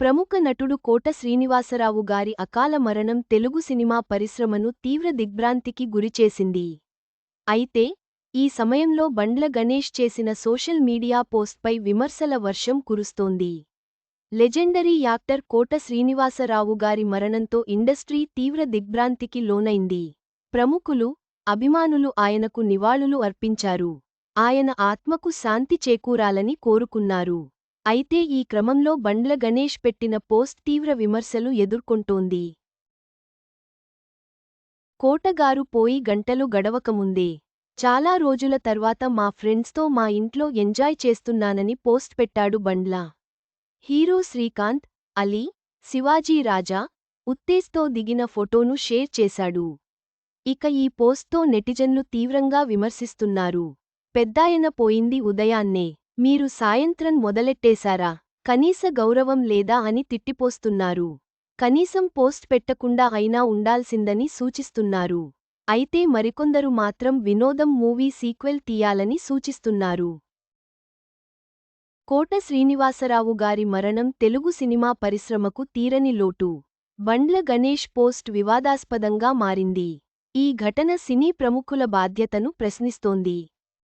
ప్రముఖ నటుడు కోట శ్రీనివాసరావు గారి అకాల మరణం తెలుగు సినిమా పరిశ్రమను తీవ్ర దిగ్భ్రాంతికి గురిచేసింది. అయితే ఈ సమయంలో బండ్ల గణేష్ చేసిన సోషల్ మీడియా పోస్ట్పై విమర్శల వర్షం కురుస్తోంది. లెజెండరీ యాక్టర్ కోట శ్రీనివాసరావు గారి మరణంతో ఇండస్ట్రీ తీవ్ర దిగ్భ్రాంతికి లోనైంది. ప్రముఖులు అభిమానులు ఆయనకు నివాళులు అర్పించారు. ఆయన ఆత్మకు శాంతి చేకూరాలని కోరుకున్నారు. అయితే ఈ క్రమంలో బండ్ల గణేష్ పెట్టిన పోస్ట్ తీవ్ర విమర్శలు ఎదుర్కొంటోంది. కోటగారు పోయి గంటలు గడవకముందే. చాలా రోజుల తర్వాత మా ఫ్రెండ్స్తో మా ఇంట్లో ఎంజాయ్ చేస్తున్నానని పోస్ట్ పెట్టాడు బండ్ల. హీరో శ్రీకాంత్ అలీ శివాజీ రాజా ఉత్తేజ్తో దిగిన ఫోటోను షేర్ చేశాడు. ఇక ఈ పోస్ట్తో నెటిజన్లు తీవ్రంగా విమర్శిస్తున్నారు. పెద్దాయన పోయింది ఉదయాన్నే. మీరు సాయంత్రం మొదలెట్టేశారా? కనీస గౌరవం లేదా అని తిట్టిపోస్తున్నారు. కనీసం పోస్ట్ పెట్టకుండా అయినా ఉండాల్సిందని సూచిస్తున్నారు. అయితే మరికొందరు మాత్రం వినోదం మూవీ సీక్వెల్ తీయాలని సూచిస్తున్నారు. కోట శ్రీనివాసరావు గారి మరణం తెలుగు సినిమా పరిశ్రమకు తీరని లోటు. బండ్ల గణేష్ పోస్ట్ వివాదాస్పదంగా మారింది. ఈ ఘటన సినీ ప్రముఖుల బాధ్యతను ప్రశ్నిస్తోంది.